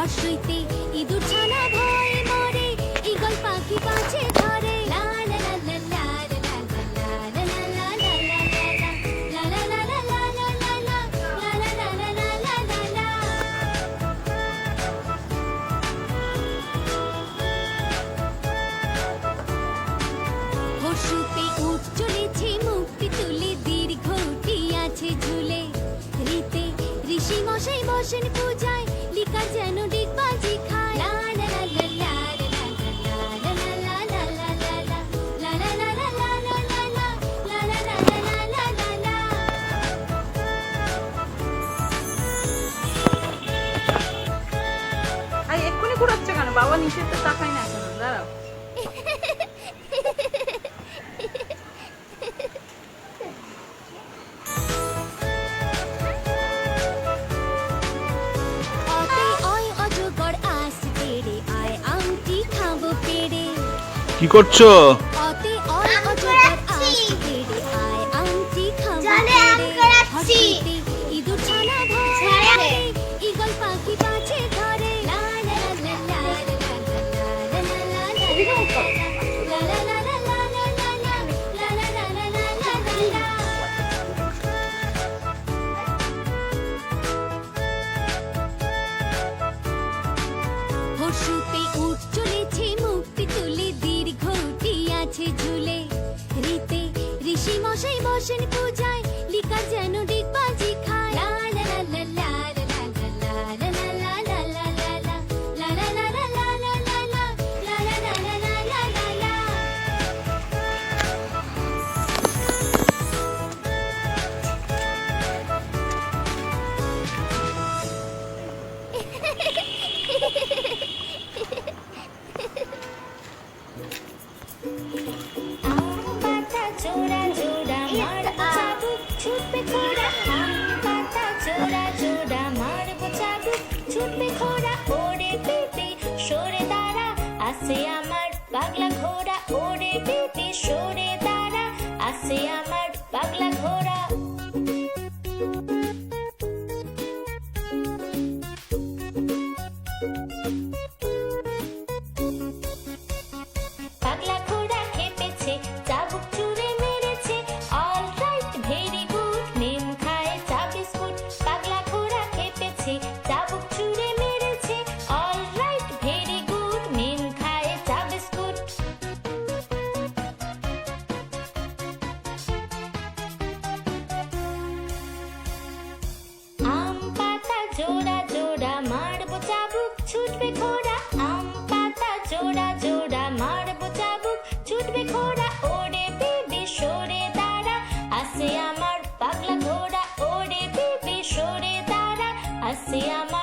ঝড় সইতে ইঁদুর ছানা মরে ইগল পাখি পাছে ধরে মুক্তি তুলে দীর্ঘ ঝুলে ঋষি মশাই পূজায় আরে এক্ষুনি ঘুরাচ্ছ কেন বাবা নিচে তো তাকাই না কেন দাঁড়াও কি করছ? টেনশন তুই আছে আমার পাগলা ঘোড়া ওরে দিদি সরে দাঁড়া। আছে আমার পাগলা ঘোড়া ওরে বেবি সরে তারা আসে আমার